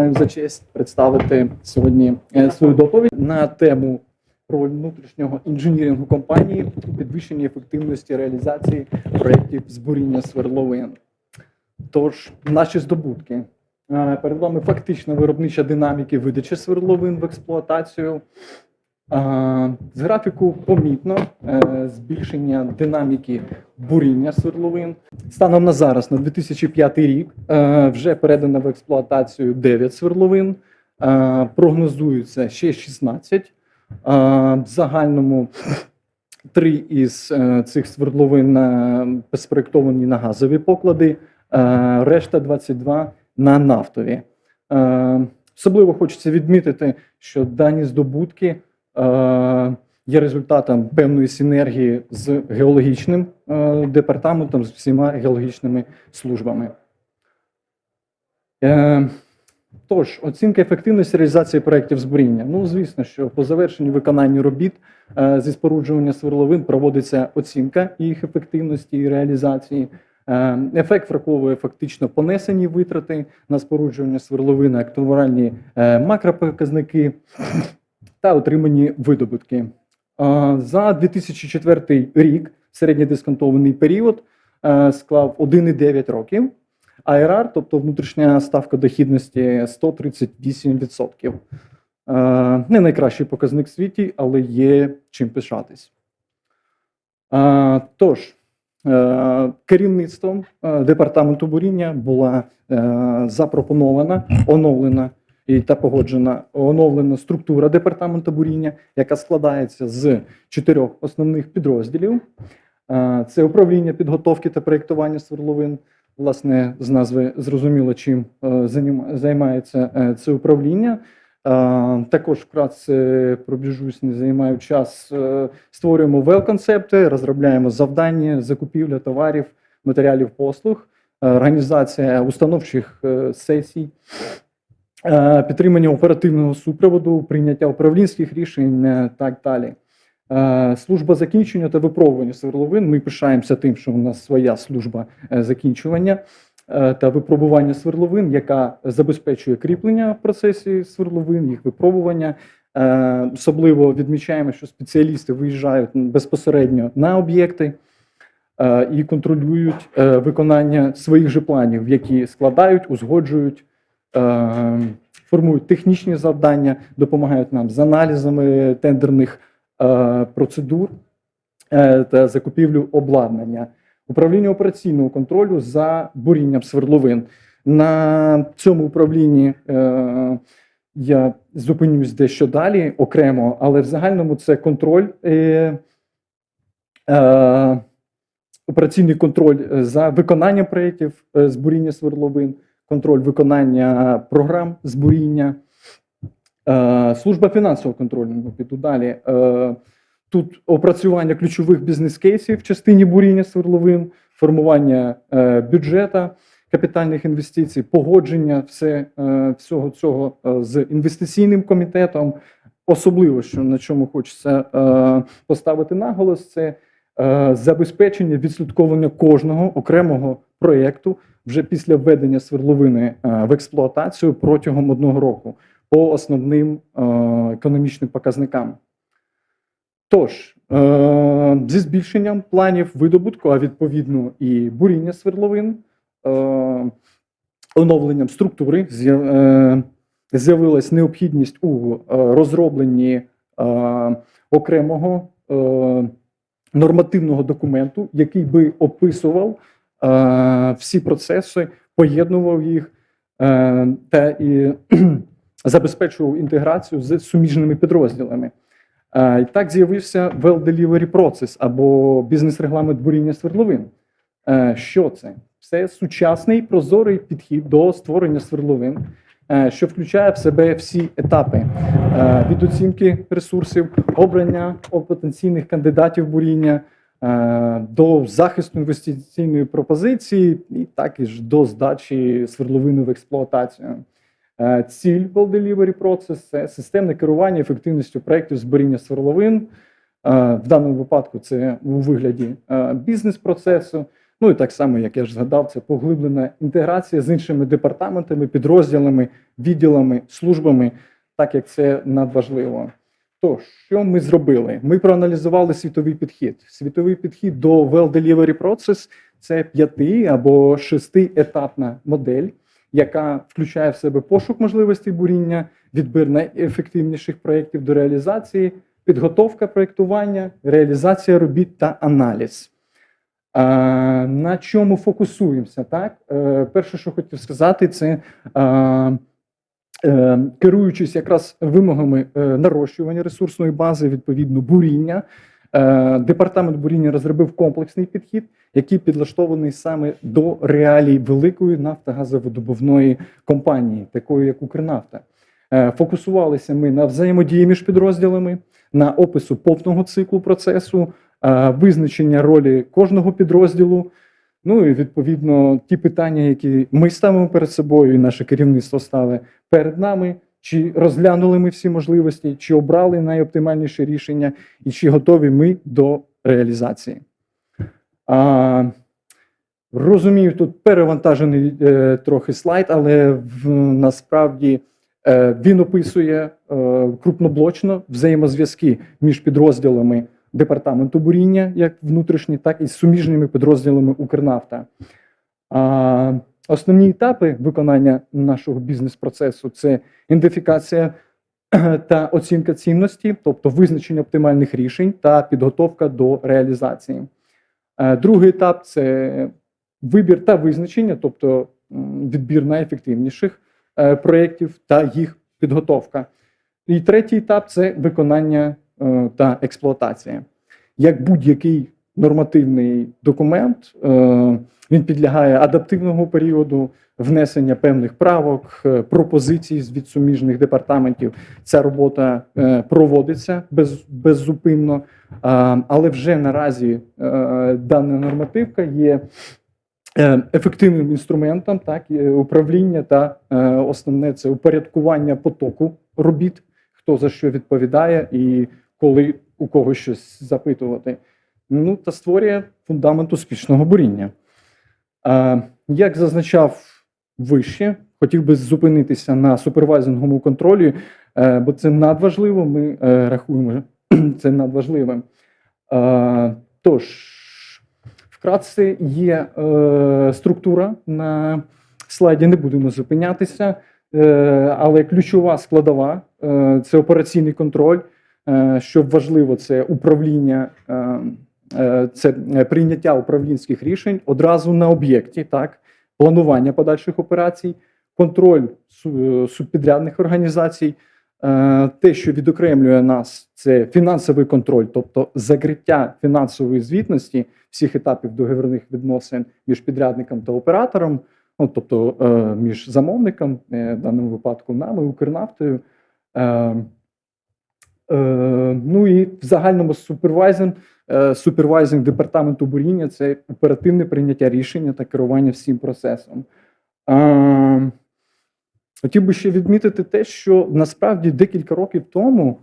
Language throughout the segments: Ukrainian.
маю за честь представити сьогодні е, свою доповідь на тему роль внутрішнього інженірингу компанії у підвищенні ефективності реалізації проєктів збуріння свердловин. Тож, наші здобутки. Е, Перед вами фактична виробнича динаміки видачі свердловин в експлуатацію. З графіку помітно е, збільшення динаміки буріння свердловин. Станом на зараз, на 2005 рік, е, вже передано в експлуатацію 9 свердловин. Е, Прогнозується ще 16. Е, В загальному три із цих свердловин спроєктовані на газові поклади, решта 22 на нафтові. Особливо хочеться відмітити, що дані здобутки є результатом певної синергії з геологічним е, департаментом, з всіма геологічними службами. Е, Тож, оцінка ефективності реалізації проєктів збуріння. Ну, звісно, що по завершенні виконання робіт е, зі споруджування сверловин проводиться оцінка їх ефективності і реалізації. Е, Ефект враховує фактично понесені витрати на споруджування сверловин, актуальні е, макропоказники та отримані видобутки. За 2004 рік середньодисконтований період е, склав 1,9 років. АРР, тобто внутрішня ставка дохідності 138%. Е, Не найкращий показник в світі, але є чим пишатись. Е, Тож, керівництвом департаменту буріння була запропонована, оновлена та погоджена оновлена структура департаменту буріння, яка складається з чотирьох основних підрозділів. Це управління підготовки та проєктування свердловин. Власне, з назви зрозуміло, чим е, займається е, це управління. Також вкратце пробіжусь, не займаю час. е, Створюємо вел-концепти, розробляємо завдання, закупівля товарів, матеріалів послуг, організація установчих сесій, підтримання оперативного супроводу, прийняття управлінських рішень е, так далі. Е, Служба закінчення та випробування свердловин. Ми пишаємося тим, що у нас своя служба е, закінчування е, та випробування свердловин, яка забезпечує кріплення в процесі свердловин, їх випробування. Е, Особливо відмічаємо, що спеціалісти виїжджають безпосередньо на об'єкти е, і контролюють е, виконання своїх же планів, які складають, узгоджують, е, формують технічні завдання, допомагають нам з аналізами тендерних е, процедур е, та закупівлю обладнання, управління операційного контролю за бурінням свердловин. На цьому управлінні е, я зупинюсь дещо далі окремо, але в загальному це контроль, е, е, операційний контроль е, за виконанням проєктів е, з буріння свердловин, контроль виконання програм з буріння. Е, Служба фінансового контролю, ну, піду далі. Е, Тут опрацювання ключових бізнес-кейсів в частині буріння свердловин, формування е, бюджета, капітальних інвестицій, погодження все, всього цього з інвестиційним комітетом. Особливо, що на чому хочеться поставити наголос, це забезпечення відслідковування кожного окремого проєкту вже після введення свердловини е, в експлуатацію протягом одного року по основним е, економічним показникам. Тож, е, зі збільшенням планів видобутку, а відповідно і буріння свердловин, е, оновленням структури з'яв- е, з'явилась необхідність у е, розробленні е, окремого е, нормативного документу, який би описував е, всі процеси, поєднував їх е, та і забезпечував інтеграцію з суміжними підрозділами. Е, так з'явився Well Delivery Process або бізнес-регламент буріння свердловин. Е, Що це? Це сучасний прозорий підхід до створення свердловин, що включає в себе всі етапи е, від оцінки ресурсів, обрання потенційних кандидатів буріння е, до захисту інвестиційної пропозиції, і також до здачі свердловини в експлуатацію. Е, Ціль Well Delivery Process – це системне керування ефективністю проєктів зберігання свердловин. Е, В даному випадку це у вигляді е, бізнес-процесу, Ну і так само, як я ж згадав, це поглиблена інтеграція з іншими департаментами, підрозділами, відділами, службами, так як це надважливо. То, що ми зробили? Ми проаналізували світовий підхід. Світовий підхід до Well Delivery Process – це п'яти або шестиетапна модель, яка включає в себе пошук можливостей буріння, відбір найефективніших проєктів до реалізації, підготовка проєктування, реалізація робіт та аналіз. На чому фокусуємося? Так? Е, перше, що хотів сказати, це е, керуючись якраз вимогами е, нарощування ресурсної бази, відповідно буріння. Департамент буріння розробив комплексний підхід, який підлаштований саме до реалій великої нафтогазовидобувної компанії, такої як Укрнафта. Фокусувалися ми на взаємодії між підрозділами, на опису повного циклу процесу, визначення ролі кожного підрозділу. Ну і відповідно ті питання, які ми ставимо перед собою, і наше керівництво стали перед нами. Чи розглянули ми всі можливості, чи обрали найоптимальніше рішення, і чи готові ми до реалізації? А, розумію, тут перевантажений е, трохи слайд, але в, насправді е, він описує е, крупноблочно взаємозв'язки між підрозділами департаменту буріння, як внутрішні, так і з суміжними підрозділами Укрнафта. А, основні етапи виконання нашого бізнес-процесу це ідентифікація та оцінка цінності, тобто визначення оптимальних рішень та підготовка до реалізації. Другий етап це вибір та визначення, тобто відбір найефективніших е, проєктів та їх підготовка. І третій етап це виконання та експлуатація. Як будь-який нормативний документ, е, він підлягає адаптивному періоду внесення певних правок, е, пропозицій від суміжних департаментів. Ця робота е, проводиться без, беззупинно, але вже наразі е, дана нормативка є е, ефективним інструментом так, управління та е, основне це упорядкування потоку робіт, хто за що відповідає і коли у когось щось запитувати. Ну та створює фундамент успішного буріння. Е, Як зазначав вище, хотів би зупинитися на супервайзинговому контролі, е, бо це надважливо. Ми е, рахуємо це надважливим. Е, Тож, вкратце є е, структура на слайді, не будемо зупинятися, е, але ключова складова е, це операційний контроль. Е, Що важливо, це управління, е, е, це прийняття управлінських рішень одразу на об'єкті, так, планування подальших операцій, контроль су- субпідрядних організацій. Те, що відокремлює нас, це фінансовий контроль, тобто закриття фінансової звітності всіх етапів договірних відносин між підрядником та оператором, ну, тобто між замовником, в даному випадку нами, Укрнафтою. Е, ну і в загальному супервайзинг, е, супервайзинг департаменту буріння це оперативне прийняття рішення та керування всім процесом. Е, хотів би ще відмітити те, що насправді декілька років тому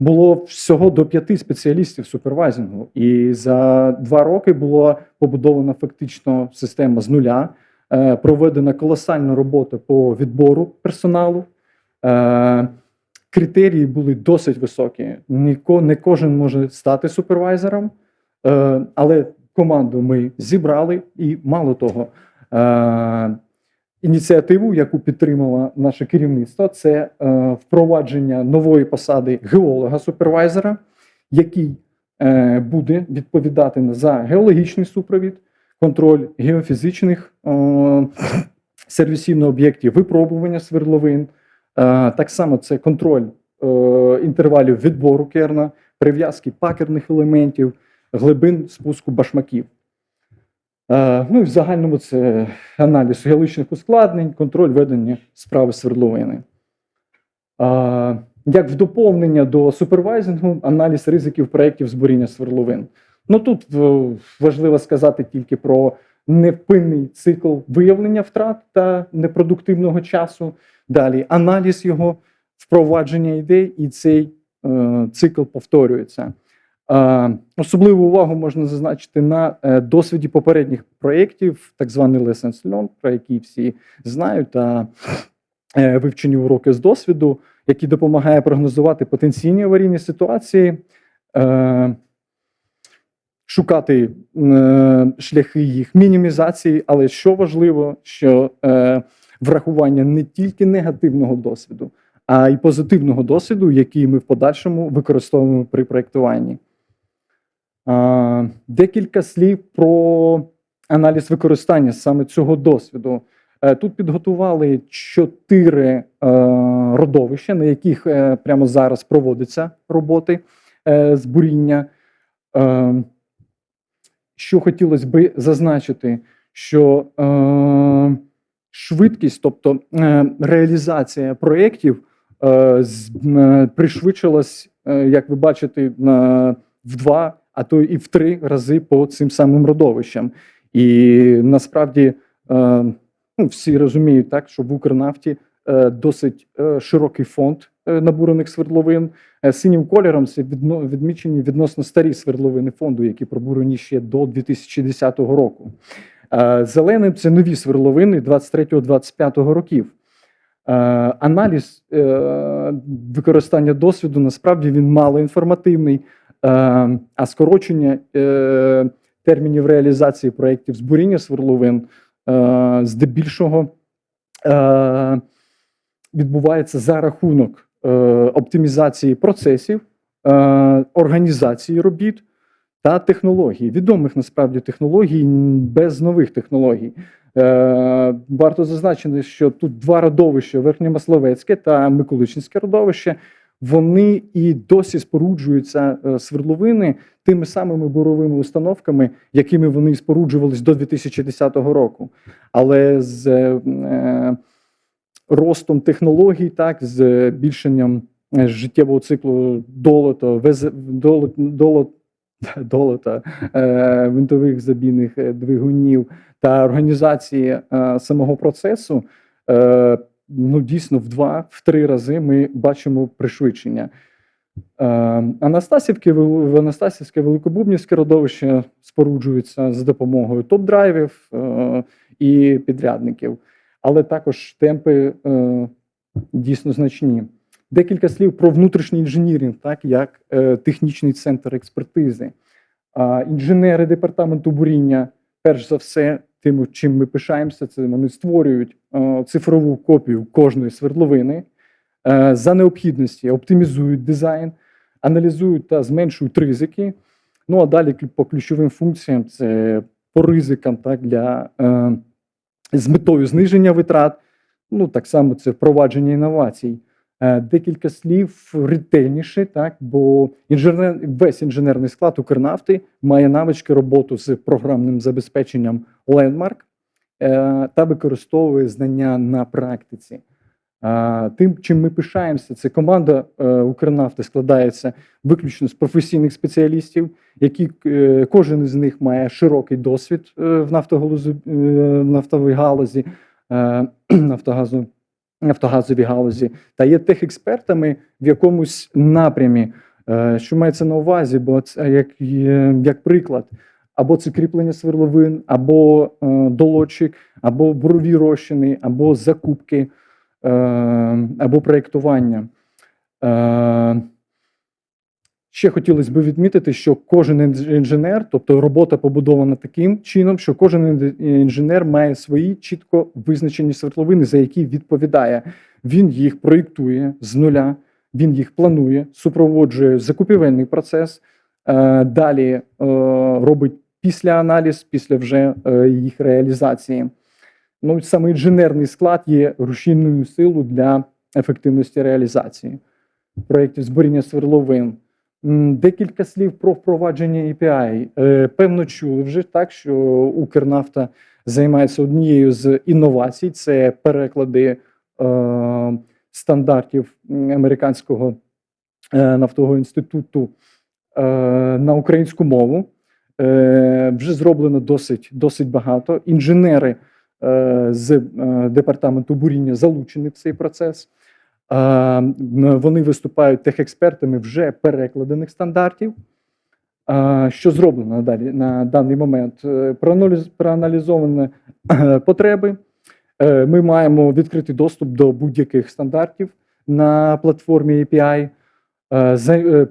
було всього до п'яти спеціалістів супервайзингу, і за два роки була побудована фактично система з нуля, проведена колосальна робота по відбору персоналу. Критерії були досить високі. Ніко, не кожен може стати супервайзером, е, але команду ми зібрали, і мало того, е, ініціативу, яку підтримало наше керівництво, це е, впровадження нової посади геолога-супервайзера, який е, буде відповідати за геологічний супровід, контроль геофізичних е, сервісів на об'єкті, випробування свердловин. Е, Так само це контроль е, інтервалів відбору керна, прив'язки пакерних елементів, глибин спуску башмаків. Е, Ну і в загальному це аналіз геологічних ускладнень, контроль ведення справи свердловини. Як в доповнення до супервайзингу, аналіз ризиків проєктів збуріння свердловин. Ну тут важливо сказати тільки про невпинний цикл виявлення втрат та непродуктивного часу. Далі аналіз його, впровадження ідей, і цей е, цикл повторюється. Е, Особливу увагу можна зазначити на е, досвіді попередніх проєктів, так званий Lessons Learned, про який всі знають, та е, вивчені уроки з досвіду, який допомагає прогнозувати потенційні аварійні ситуації, е, шукати е, шляхи їх мінімізації, але що важливо, що е, врахування не тільки негативного досвіду, а й позитивного досвіду, який ми в подальшому використовуємо при проєктуванні. А, Декілька слів про аналіз використання саме цього досвіду. Е, Тут підготували чотири е, родовища, на яких е, прямо зараз проводяться роботи е, з буріння. Е, Що хотілося би зазначити, що е, швидкість, тобто е, реалізація проєктів, е, е, пришвидшилась, е, як ви бачите, на, в два, а то і в три рази по цим самим родовищам. І насправді е, ну, всі розуміють так, що в Укрнафті е, досить е, широкий фонд е, набурених свердловин. Е, Синім кольором це відмічені відносно старі свердловини фонду, які пробурені ще до 2010 року. Е, Зеленим це нові свердловини 23-25 років. Е, Аналіз е, використання досвіду насправді він малоінформативний, е, а скорочення е, термінів реалізації проєктів з буріння свердловин е, здебільшого е, відбувається за рахунок е, оптимізації процесів, е, організації робіт та технологій, відомих насправді технологій без нових технологій. Е, Варто зазначити, що тут два родовища: Верхньомасловецьке та Миколичинське родовище. Вони і досі споруджуються е, свердловини тими самими буровими установками, якими вони споруджувались до 2010 року. Але з е, ростом технологій, так, збільшенням е, життєвого циклу долота, вез- долот, долот, долота, е, винтових забійних е, двигунів та організації е, самого процесу, е, ну дійсно в два, в три рази ми бачимо пришвидшення. Е, Анастасівки, Вел- Анастасівське великобубнівське родовище споруджується за допомогою топ-драйвів і підрядників, але також темпи е, дійсно значні. Декілька слів про внутрішній інженіринг, так як е, технічний центр експертизи. А, інженери департаменту буріння, перш за все, тим, чим ми пишаємося, це вони створюють е, цифрову копію кожної свердловини, е, за необхідності оптимізують дизайн, аналізують та зменшують ризики. Ну а далі по ключовим функціям це по ризикам, так для е, з метою зниження витрат. Ну так само це впровадження інновацій. Е, Декілька слів ретельніше, так бо інженер, весь інженерний склад Укрнафти має навички роботу з програмним забезпеченням Landmark е, та використовує знання на практиці. Тим, чим ми пишаємося, це команда е, Укрнафти складається виключно з професійних спеціалістів, які е, кожен із них має широкий досвід е, в нафтогалузі, нафтовій галузі, нафтогазовій галузі, та є техекспертами в якомусь напрямі. Що мається на увазі? Бо це як, як приклад, або це кріплення свердловин, або долотчик, або бурові розчини, або закупки, або проєктування. Е, Ще хотілося б відмітити, що кожен інженер, тобто робота побудована таким чином, що кожен інженер має свої чітко визначені свердловини, за які відповідає. Він їх проєктує з нуля, він їх планує, супроводжує закупівельний процес. е, Далі е, робить після аналіз, після вже е, їх реалізації. Ну, саме інженерний склад є рушійною силою для ефективності реалізації проєктів збуріння свердловин. Декілька слів про впровадження API. Е, Певно, чули вже так, що Укрнафта займається однією з інновацій: це переклади е, стандартів американського е, нафтового інституту е, на українську мову. Е, вже зроблено досить, досить багато. Інженери з е, департаменту буріння залучені в цей процес. Е, Вони виступають техекспертами вже перекладених стандартів. Що зроблено на, далі, на даний момент? Е, Проаналізовані е, потреби. Е, Ми маємо відкритий доступ до будь-яких стандартів на платформі API. Е, е,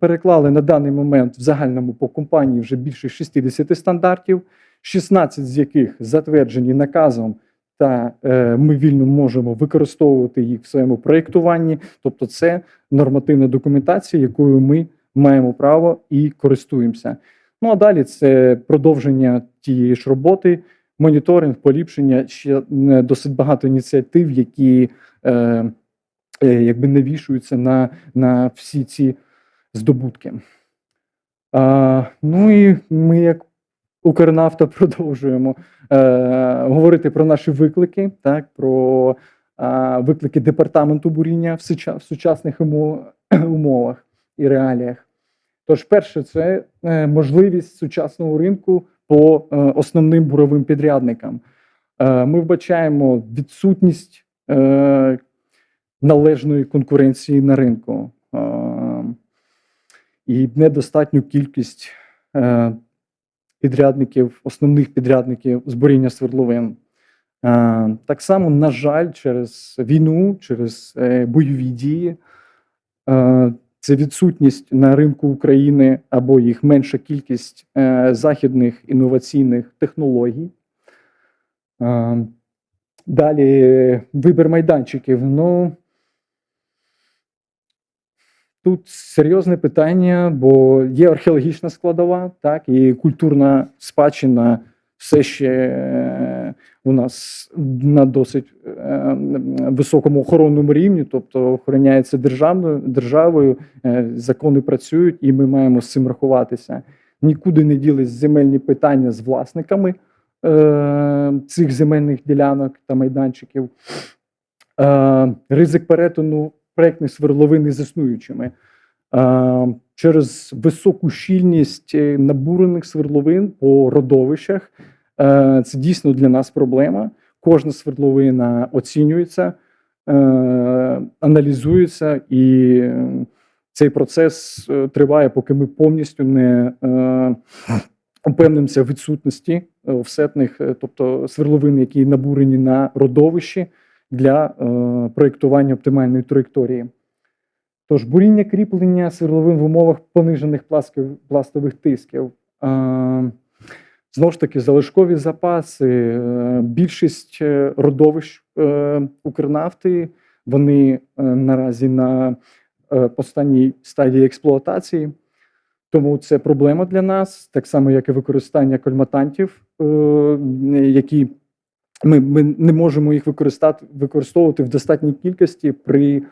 Переклали на даний момент в загальному по компанії вже більше 60 стандартів, 16 з яких затверджені наказом, та е, ми вільно можемо використовувати їх в своєму проєктуванні. Тобто, це нормативна документація, якою ми маємо право і користуємося. Ну а далі це продовження тієї ж роботи, моніторинг, поліпшення ще е, досить багато ініціатив, які е, е, якби навішуються на, на всі ці здобутки. А, ну і ми, як Укрнафта, продовжуємо е, говорити про наші виклики, так, про е, виклики департаменту буріння в, суча- в сучасних умов- умовах і реаліях. Тож, перше, це е, можливість сучасного ринку по е, основним буровим підрядникам. Е, Ми вбачаємо відсутність е, належної конкуренції на ринку е, і недостатню кількість е, підрядників, основних підрядників з свердловин. Е, Так само, на жаль, через війну, через е, бойові дії. е, Це відсутність на ринку України або їх менша кількість західних інноваційних технологій. Далі вибір майданчиків. Ну тут серйозне питання, бо є археологічна складова, так, і культурна спадщина все ще е, у нас на досить е, високому охоронному рівні, тобто охороняється державною державою, е, закони працюють, і ми маємо з цим рахуватися. Нікуди не ділись земельні питання з власниками цих земельних ділянок та майданчиків. Ризик перетину проектних свердловин із існуючими. Через високу щільність е, набурених свердловин по родовищах. Е, це дійсно для нас проблема. Кожна свердловина оцінюється, е, аналізується, і цей процес триває, поки ми повністю не упевнимося в відсутності офсетних, тобто свердловин, які набурені на родовищі для е, проєктування оптимальної траєкторії. Тож буріння кріплення свердловин в умовах понижених пластових тисків. Е, Знову ж таки, залишкові запаси, е, більшість родовищ Укрнафти, вони наразі на останній стадії експлуатації. Тому це проблема для нас, так само, як і використання кольматантів, які ми, ми не можемо їх використати, використовувати в достатній кількості при е,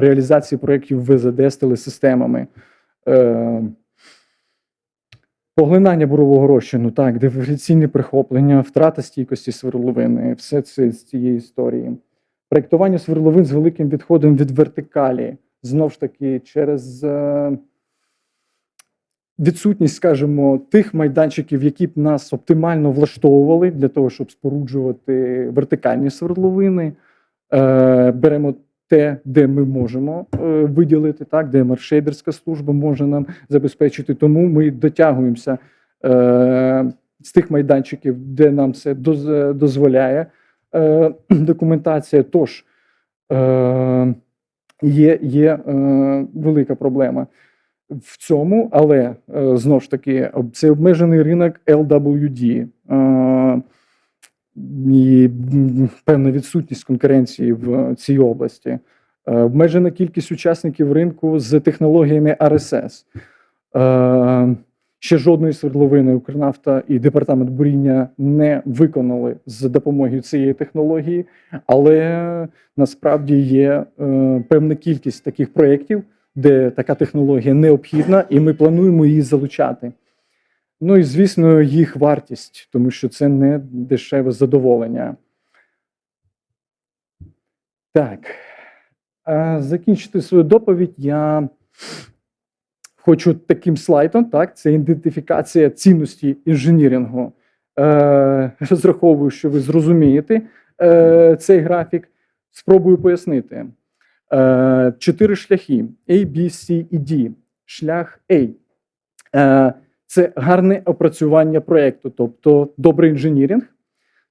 реалізації проєктів ВЗД з телесистемами. Е, Поглинання бурового розчину, так, диференційне прихоплення, втрата стійкості свердловини, все це з цієї історії. Проєктування свердловин з великим відходом від вертикалі, знов ж таки, через е, відсутність, скажімо, тих майданчиків, які б нас оптимально влаштовували для того, щоб споруджувати вертикальні свердловини. Е, беремо те, де ми можемо е, виділити, так, де маршейдерська служба може нам забезпечити. Тому ми дотягуємося е, з тих майданчиків, де нам це дозволяє документація. Тож є, є велика проблема в цьому, але е, знову ж таки, це обмежений ринок LWD. Е, і певна відсутність конкуренції в цій області, Е, обмежена кількість учасників ринку з технологіями. Е, Ще жодної свердловини Укрнафта і департамент буріння не виконали з допомогою цієї технології, але насправді є певна кількість таких проєктів, де така технологія необхідна, і ми плануємо її залучати. Ну і звісно, їх вартість, тому що це не дешеве задоволення. Так. Закінчити свою доповідь я хочу таким слайдом. Так, це ідентифікація цінності інженірингу. Е, розраховую, що ви зрозумієте е, цей графік. Спробую пояснити. Е, чотири шляхи: A, B, C і D. Шлях A Е, Це гарне опрацювання проєкту, тобто добрий інженіринг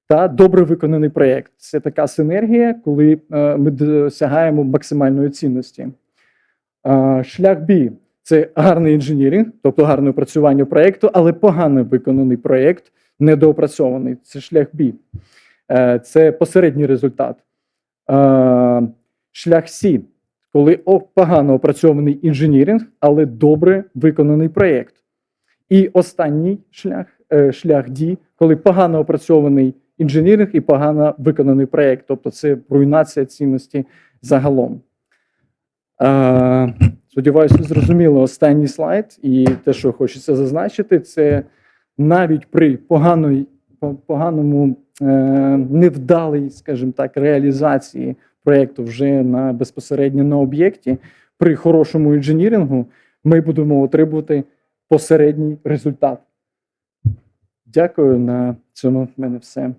та добре виконаний проєкт. Це така синергія, коли е, ми досягаємо максимальної цінності. Шлях Б це гарний інженіринг, тобто гарне опрацювання проєкту, але погано виконаний проєкт, недоопрацьований. Це шлях. Е, Це посередній результат. Шлях С, коли погано опрацьований інженіринг, але добре виконаний проєкт. І останній шлях, е, шлях D, коли погано опрацьований інженіринг і погано виконаний проєкт, тобто це руйнація цінності загалом. Сподіваюся, ви зрозуміли останній слайд, і те, що хочеться зазначити, це навіть при поганої, поганому е, невдалій, скажімо так, реалізації проєкту вже на безпосередньо на об'єкті, при хорошому інженірингу ми будемо отримувати посередній результат. Дякую. На цьому в мене все.